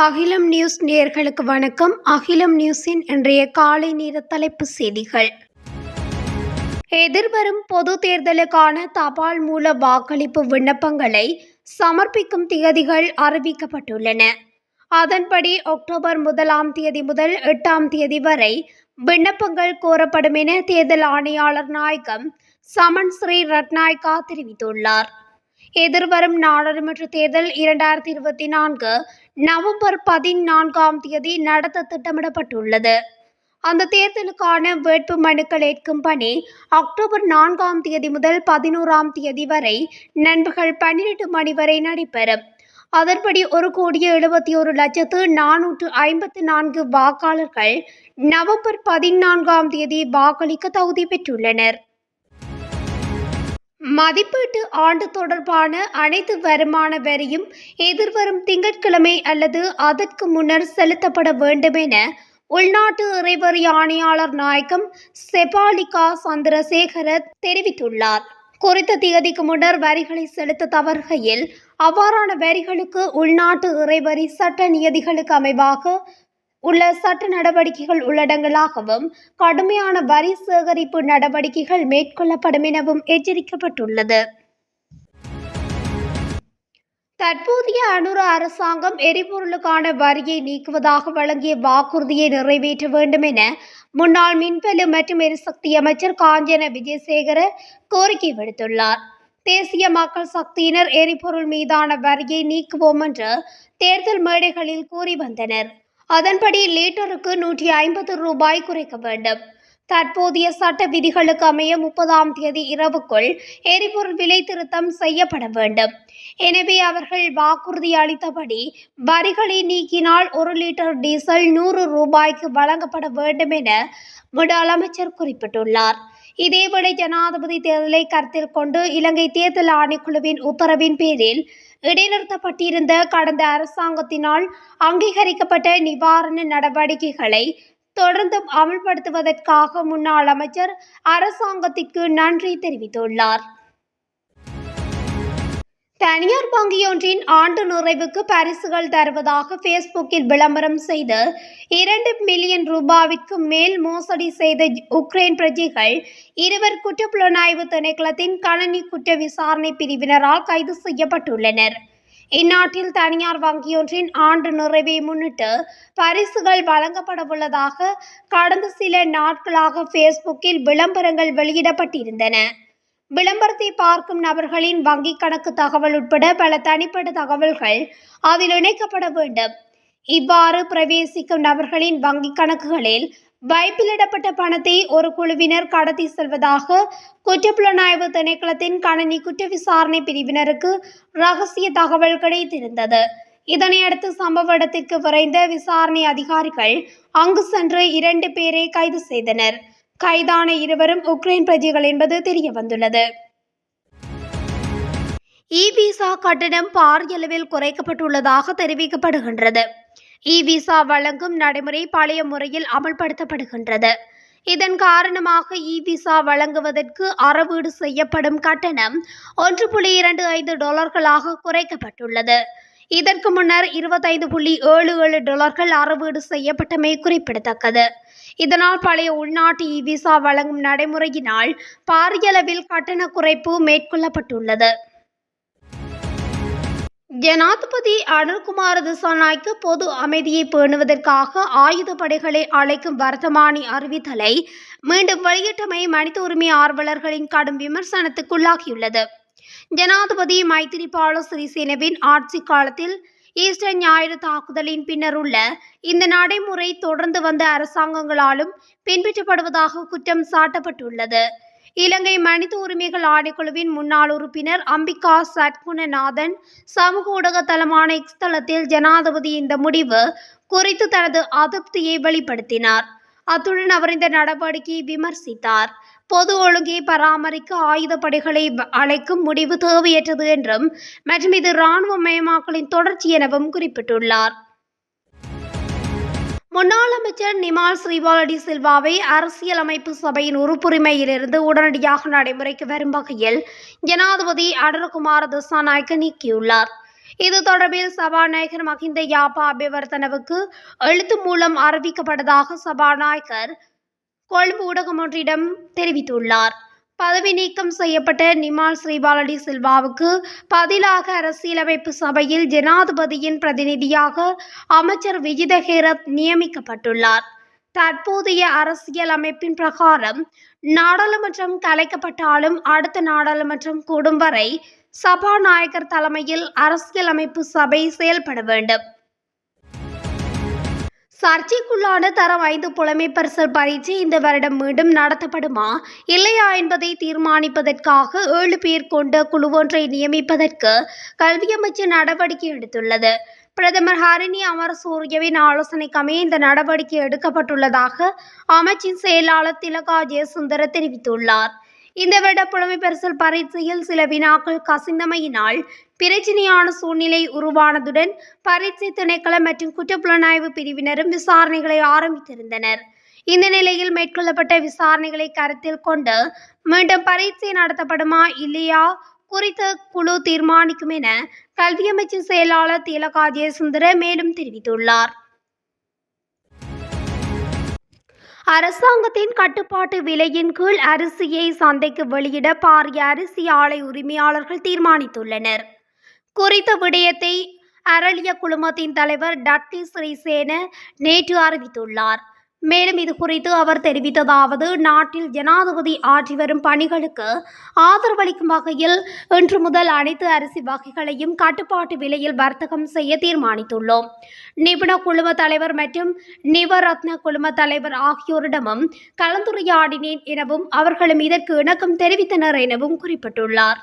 அகிலம் நியூஸ் நேயர்களுக்கு வணக்கம். அகிலம் நியூஸின் இன்றைய காலை நேர தலைப்பு செய்திகள். எதிர்வரும் பொது தேர்தலுக்கான தபால் மூல வாக்களிப்பு விண்ணப்பங்களை சமர்ப்பிக்கும் திகதிகள் அறிவிக்கப்பட்டுள்ளன. அதன்படி அக்டோபர் முதலாம் தேதி முதல் எட்டாம் தேதி வரை விண்ணப்பங்கள் கோரப்படும் என தேர்தல் ஆணையாளர் நாயகம் சமன் ஸ்ரீ ரட்நாயக்கா தெரிவித்துள்ளார். எதிர்வரும் நாடாளுமன்ற தேர்தல் இரண்டாயிரத்தி இருபத்தி நான்கு நவம்பர் பதினான்காம் தேதி நடத்த திட்டமிடப்பட்டுள்ளது. அந்த தேர்தலுக்கான வேட்பு மனுக்கள் ஏற்கும் பணி அக்டோபர் நான்காம் தேதி முதல் பதினோராம் தேதி வரை நண்பகல் பன்னிரண்டு மணி வரை நடைபெறும். அதன்படி ஒரு கோடியே எழுபத்தி ஒரு லட்சத்து நானூற்று ஐம்பத்து நான்கு வாக்காளர்கள் நவம்பர் பதினான்காம் தேதி வாக்களிக்க தகுதி பெற்றுள்ளனர். மதிப்பீட்டு ஆண்டு தொடர்பான அனைத்து வருமான வரியும் எதிர்வரும் திங்கட்கிழமை அல்லது அதற்கு முன்னர் செலுத்தப்பட வேண்டும் என உள்நாட்டு இறைவரி ஆணையாளர் நாயகம் செபாலிகா சந்திரசேகர தெரிவித்துள்ளார். குறித்த தேதிக்கு முன்னர் வரிகளை செலுத்த தவறுகையில் அவ்வாறான வரிகளுக்கு உள்நாட்டு இறைவரி சட்ட நியதிகளுக்கு அமைவாக உள்ள சட்ட நடவடிக்கைகள் உள்ளடங்கலாகவும் கடுமையான வரி சேகரிப்பு நடவடிக்கைகள் மேற்கொள்ளப்படும் எனவும் எச்சரிக்கப்பட்டுள்ளது. தற்போதைய அனுர அரசாங்கம் எரிபொருளுக்கான வரியை நீக்குவதாக வழங்கிய வாக்குறுதியை நிறைவேற்ற வேண்டும் என முன்னாள் மின்வெளி மற்றும் எரிசக்தி அமைச்சர் காஞ்சன விஜயசேகர கோரிக்கை விடுத்துள்ளார். தேசிய மக்கள் சக்தியினர் எரிபொருள் மீதான வரியை நீக்குவோம் என்று தேர்தல் மேடைகளில் கூறி வந்தனர். அதன்படி லீட்டருக்கு நூற்றி ஐம்பது ரூபாய் குறைக்க வேண்டும். தற்போதைய சட்ட விதிகளுக்கு அமைய முப்பதாம் தேதி இரவுக்குள் எரிபொருள் விலை திருத்தம் செய்யப்பட வேண்டும். எனவே அவர்கள் வாக்குறுதி அளித்தபடி வரிகளை நீக்கினால் ஒரு லிட்டர் டீசல் நூறு ரூபாய்க்கு வழங்கப்பட வேண்டும் என முதலமைச்சர் குறிப்பிட்டுள்ளார். இதேவேளை ஜனாதிபதி தேர்தலை கருத்தில் கொண்டு இலங்கை தேர்தல் ஆணைக்குழுவின் உத்தரவின் பேரில் இடைநிறுத்தப்பட்டிருந்த கடந்த அரசாங்கத்தினால் அங்கீகரிக்கப்பட்ட நிவாரண நடவடிக்கைகளை தொடர்ந்து அமல்படுத்துவதற்காக முன்னாள் அமைச்சர் அரசாங்கத்திற்கு நன்றி தெரிவித்துள்ளார். தனியார் வங்கியொன்றின் ஆண்டு நிறைவுக்கு பரிசுகள் தருவதாக ஃபேஸ்புக்கில் விளம்பரம் செய்து இரண்டு மில்லியன் ரூபாவிற்கு மேல் மோசடி செய்த உக்ரைன் பிரஜைகள் இருவர் குற்றப்புலனாய்வு திணைக்களத்தின் கணனி குற்ற விசாரணை பிரிவினரால் கைது செய்யப்பட்டுள்ளனர். இந்நாட்டில் தனியார் வங்கியொன்றின் ஆண்டு நிறைவை முன்னிட்டு பரிசுகள் வழங்கப்படவுள்ளதாக கடந்த சில நாட்களாக ஃபேஸ்புக்கில் விளம்பரங்கள் வெளியிடப்பட்டிருந்தன. விளம்பரத்தை பார்க்கும் நபர்களின் வங்கிக் கணக்கு தகவல் உட்பட பல தனிப்பட்ட தகவல்கள் அதில் இணைக்கப்பட வேண்டும். இவ்வாறு பிரவேசிக்கும் நபர்களின் வங்கிக் கணக்குகளில் வைப்பிலிடப்பட்ட பணத்தை ஒரு குழுவினர் கடத்தி செல்வதாக குற்றப்புலனாய்வு திணைக்களத்தின் கணனி குற்ற விசாரணை பிரிவினருக்கு ரகசிய தகவல் கிடைத்திருந்தது. இதனையடுத்து சம்பவ இடத்திற்கு விரைந்த விசாரணை அதிகாரிகள் அங்கு சென்று இரண்டு பேரை கைது செய்தனர். கைதான இருவரும் உக்ரைன் பிரஜைகள் என்பது தெரிய வந்துள்ளது இ விசா கட்டணம் பாரியளவில் குறைக்கப்பட்டுள்ளதாக தெரிவிக்கப்படுகின்றது. இ விசா வழங்கும் நடைமுறை பழைய முறையில் அமல்படுத்தப்படுகின்றது. இதன் காரணமாக இ விசா வழங்குவதற்கு அறவீடு செய்யப்படும் கட்டணம் ஒன்று புள்ளி இரண்டு ஐந்து டாலர்களாக குறைக்கப்பட்டுள்ளது. இதற்கு முன்னர் இருபத்தைந்து புள்ளி ஏழு ஏழு டாலர்கள் அறவீடு செய்யப்பட்டமை குறிப்பிடத்தக்கது. இதனால் பழைய உள்நாட்டு இ விசா வழங்கும் நடைமுறையினால் பாரியளவில் கட்டண குறைப்பு மேற்கொள்ளப்பட்டுள்ளது. ஜனாதிபதி அனுர்குமார் திசாநாய்க்கு பொது அமைதியை பேணுவதற்காக ஆயுத படைகளை அழைக்கும் வர்த்தமானி அறிவித்தலை மீண்டும் வெளியிட்டமை மனித உரிமை ஆர்வலர்களின் கடும் விமர்சனத்துக்குள்ளாகியுள்ளது. ஜனாதிபதி மைத்திரிபால சிறிசேனவின் ஆட்சி காலத்தில் ஈஸ்டர் ஞாயிறு தாக்குதலின் பின்னர் உள்ள இந்த நடைமுறை தொடர்ந்து வந்த அரசாங்கங்களாலும் பின்பற்றப்படுவதாக குற்றம் சாட்டப்பட்டுள்ளது. இலங்கை மனித உரிமைகள் ஆணைக்குழுவின் முன்னாள் உறுப்பினர் அம்பிகா சட்குணநாதன் சமூக ஊடக தளமான எக்ஸ் தளத்தில் ஜனாதிபதி இந்த முடிவு குறித்து தனது அதிருப்தியை வெளிப்படுத்தினார். அத்துடன் அவர் இந்த நடவடிக்கையை விமர்சித்தார். பொது ஒழுங்கை பராமரிக்க ஆயுதப்படைகளை அழைக்கும் முடிவு தேவையற்றது என்றும் மற்றும் இது இராணுவ மயமாக்கலின் தொடர்ச்சி எனவும் குறிப்பிட்டுள்ளார். முன்னாள் அமைச்சர் நிமால் ஸ்ரீபாலடி சில்வாவை அரசியலமைப்பு சபையின் உறுப்புரிமையிலிருந்து உடனடியாக நடைமுறைக்கு வரும் வகையில் ஜனாதிபதி அடர்குமார் திசாநாயக்க நீக்கியுள்ளார். இது தொடர்பில் சபாநாயகர் மஹிந்த யாப்பா அபிவர்த்தனவுக்கு எழுத்து மூலம் அறிவிக்கப்பட்டதாக சபாநாயகர் கொழும்பு ஊடகம் ஒன்றிடம் தெரிவித்துள்ளார். பதவி நீக்கம் செய்யப்பட்ட நிமால் ஸ்ரீபாலடி சில்வாவுக்கு பதிலாக அரசியலமைப்பு சபையில் ஜனாதிபதியின் பிரதிநிதியாக அமைச்சர் விஜித ஹேரத் நியமிக்கப்பட்டுள்ளார். தற்போதைய அரசியல் அமைப்பின் பிரகாரம் நாடாளுமன்றம் கலைக்கப்பட்டாலும் அடுத்த நாடாளுமன்றம் கூடும் வரை சபாநாயகர் தலைமையில் அரசியலமைப்பு சபை செயல்பட வேண்டும். சர்ச்சைக்குள்ளான தரம் ஐந்து புலமை பரிசல் பரீட்சை இந்த வருடம் மீண்டும் நடத்தப்படுமா? இல்லையா என்பதை தீர்மானிப்பதற்காக ஏழு பேர் கொண்ட குழு ஒன்றை நியமிப்பதற்கு கல்வி அமைச்சர் நடவடிக்கை எடுத்துள்ளது. பிரதமர் ஹரிணி அமரசூரியவின் ஆலோசனைக்கமே இந்த நடவடிக்கை எடுக்கப்பட்டுள்ளதாக அமைச்சின் செயலாளர் திலகா ஜெயசுந்தர தெரிவித்துள்ளார். இந்த வருட புலமை பரிசல் பரீட்சையில் சில வினாக்கள் கசிந்தமையினால் பிரச்சினையான சூழ்நிலை உருவானதுடன் பரீட்சை திணைக்களம் மற்றும் குற்றப்புலனாய்வு பிரிவினரும் விசாரணைகளை ஆரம்பித்திருந்தனர். இந்த நிலையில் மேற்கொள்ளப்பட்ட விசாரணைகளை கருத்தில் கொண்டு மீண்டும் பரீட்சை நடத்தப்படுமா இல்லையா குறித்த குழு தீர்மானிக்கும் என கல்வி அமைச்சின் செயலாளர் திலகா ஜெயசுந்தர மேலும் தெரிவித்துள்ளார். அரசாங்கத்தின் கட்டுப்பாட்டு விலையின் கீழ் அரிசியை சந்தைக்கு வெளியிட பாரிய அரிசி ஆலை உரிமையாளர்கள் தீர்மானித்துள்ளனர். குறித்த விடயத்தை அரளிய குழுமத்தின் தலைவர் டட்லி ஸ்ரீசேன நேற்று அறிவித்துள்ளார். மேலும் இது குறித்து அவர் தெரிவித்ததாவது நாட்டில் ஜனாதிபதி ஆற்றி வரும் பணிகளுக்கு ஆதரவளிக்கும் வகையில் இன்று முதல் அனைத்து அரிசி வகைகளையும் கட்டுப்பாட்டு விலையில் வர்த்தகம் செய்ய தீர்மானித்துள்ளோம். நிபுண குழும தலைவர் மற்றும் நிவரத்ன குழும தலைவர் ஆகியோரிடமும் கலந்துரையாடினேன் எனவும் அவர்களும் இதற்கு இணக்கம் தெரிவித்தனர் எனவும் குறிப்பிட்டுள்ளார்.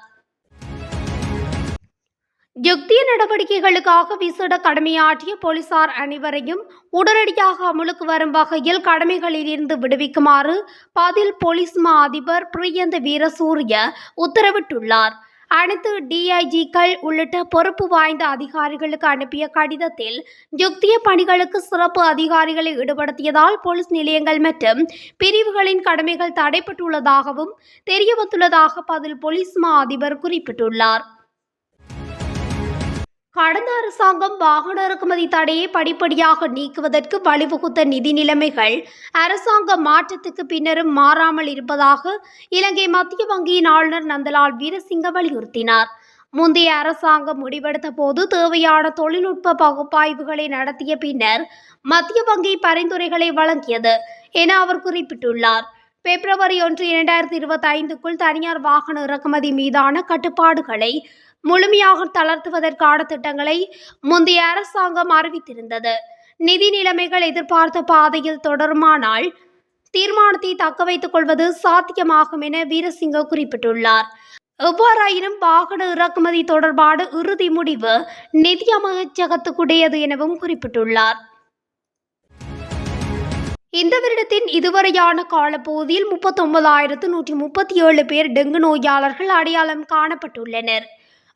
யுக்திய நடவடிக்கைகளுக்காக விசேட கடமையாற்றிய போலீசார் அனைவரையும் உடனடியாக அமுலுக்கு வரும் வகையில் கடமைகளிலிருந்து விடுவிக்குமாறு பதில் போலீஸ் மா அதிபர் பிரியந்த வீரசூரிய உத்தரவிட்டுள்ளார். அனைத்து டிஐஜிக்கள் உள்ளிட்ட பொறுப்பு வாய்ந்த அதிகாரிகளுக்கு அனுப்பிய கடிதத்தில் யுக்திய பணிகளுக்கு சிறப்பு அதிகாரிகளை ஈடுபடுத்தியதால் போலீஸ் நிலையங்கள் மற்றும் பிரிவுகளின் கடமைகள் தடைப்பட்டுள்ளதாகவும் தெரியவந்துள்ளதாக பதில் போலீஸ் மா அதிபர் குறிப்பிட்டுள்ளார். கடந்த அரசாங்கம் வாகன இறக்குமதி தடையை படிப்படியாக நீக்குவதற்கு வழிவகுத்த நிதி நிலைமைகள் அரசாங்க மாற்றத்துக்கு பின்னரும் மாறாமல் இருப்பதாக இலங்கை மத்திய வங்கியின் ஆளுநர் நந்தலால் வீரசிங்க வலியுறுத்தினார். முந்தைய அரசாங்கம் முடிவெடுத்த போது தேவையான தொழில்நுட்ப பகுப்பாய்வுகளை நடத்திய பின்னர் மத்திய வங்கி பரிந்துரைகளை வழங்கியது என அவர் குறிப்பிட்டுள்ளார். பிப்ரவரி ஒன்று இரண்டாயிரத்தி இருபத்தி ஐந்துக்குள் தனியார் வாகன இறக்குமதி மீதான கட்டுப்பாடுகளை முழுமையாக தளர்த்துவதற்கான திட்டங்களை முந்தைய அரசாங்கம் அறிவித்திருந்தது. நிதி நிலைமைகள் எதிர்பார்த்த பாதையில் தொடருமானால் தீர்மானத்தை தக்க வைத்துக் கொள்வது சாத்தியமாகும் என வீரசிங்க குறிப்பிட்டுள்ளார். எவ்வாறாயினும் வாகன இறக்குமதி தொடர்பான இறுதி முடிவு நிதி அமைச்சகத்துக்குடையது எனவும் குறிப்பிட்டுள்ளார். இந்த வருடத்தின் இதுவரையான காலப்பகுதியில் முப்பத்தொன்பதாயிரத்து நூற்றி முப்பத்தி ஏழு பேர் டெங்கு நோயாளர்கள் அடையாளம் காணப்பட்டுள்ளனர்.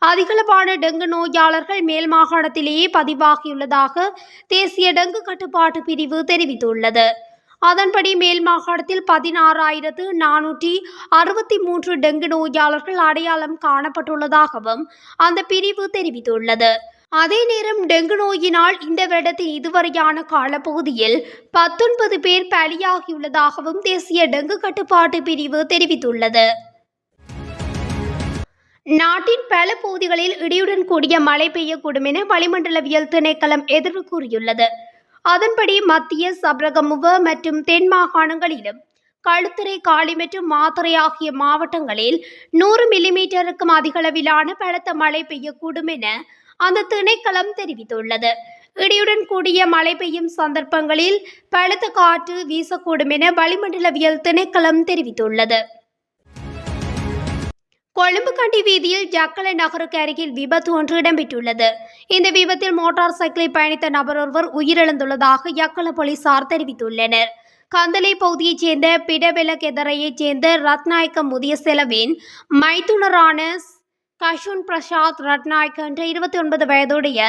அதிகளவான டெங்கு நோயாளர்கள் மேல் மாகாணத்திலேயே பதிவாகியுள்ளதாக தேசிய டெங்கு கட்டுப்பாட்டு பிரிவு தெரிவித்துள்ளது. அதன்படி மேல் மாகாணத்தில் பதினாறாயிரத்து நானூற்றி அறுபத்தி மூன்று டெங்கு நோயாளர்கள் அடையாளம் காணப்பட்டுள்ளதாகவும் அந்த பிரிவு தெரிவித்துள்ளது. அதே நேரம் டெங்கு நோயினால் இந்த வருடத்தின் இதுவரையான காலப்பகுதியில் பத்தொன்பது பேர் பலியாகியுள்ளதாகவும் தேசிய டெங்கு கட்டுப்பாட்டு பிரிவு தெரிவித்துள்ளது. நாட்டின் பல பகுதிகளில் இடியுடன் கூடிய மழை பெய்யக்கூடும் என வளிமண்டலவியல் திணைக்களம் எதிர்வு கூறியுள்ளது. அதன்படி மத்திய சபரகமுவ மற்றும் தென் மாகாணங்களிலும் களுத்துறை காலி மற்றும் மாத்தறை ஆகிய மாவட்டங்களில் நூறு மில்லிமீட்டருக்கும் அதிகளவிலான பலத்த மழை பெய்யக்கூடும் என அந்த திணைக்களம் தெரிவித்துள்ளது. இடியுடன் கூடிய மழை பெய்யும் சந்தர்ப்பங்களில் பலத்த காற்று வீசக்கூடும் என வளிமண்டலவியல் திணைக்களம் தெரிவித்துள்ளது. கொழும்புக்கண்டி வீதியில் ஜக்கலை நகருக்கு அருகில் விபத்து ஒன்று இடம்பெற்றுள்ளது. இந்த விபத்தில் மோட்டார் சைக்கிளில் பயணித்த நபர் ஒருவர் உயிரிழந்துள்ளதாக யக்கல போலீசார் தெரிவித்துள்ளனர். கந்தலை பகுதியைச் சேர்ந்த பிடவெலகெதரையைச் சேர்ந்த ரத்நாயக்க முதிய செலவின் மைத்துனரான கஷுன் பிரசாத் ரத்நாயக் என்ற இருபத்தி ஒன்பது வயதுடைய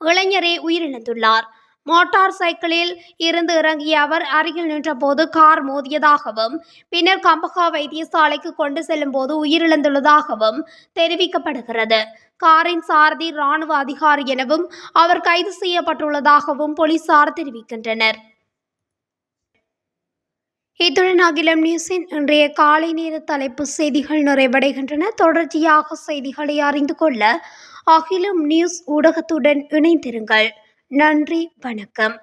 இளைஞரே உயிரிழந்துள்ளார். மோட்டார் சைக்கிளில் இருந்து இறங்கிய அவர் அருகில் நின்றபோது கார் மோதியதாகவும் பின்னர் கம்பகா வைத்தியசாலைக்கு கொண்டு செல்லும் போது உயிரிழந்துள்ளதாகவும் தெரிவிக்கப்படுகிறது. காரின் சாரதி ராணுவ அதிகாரி எனவும் அவர் கைது செய்யப்பட்டுள்ளதாகவும் போலீசார் தெரிவிக்கின்றனர். இத்துடன் அகிலம் நியூஸின் இன்றைய காலை நேர தலைப்பு செய்திகள் நிறைவடைகின்றன. தொடர்ச்சியாக செய்திகளை அறிந்து கொள்ள அகிலம் நியூஸ் ஊடகத்துடன் இணைந்திருங்கள். நன்றி வணக்கம்.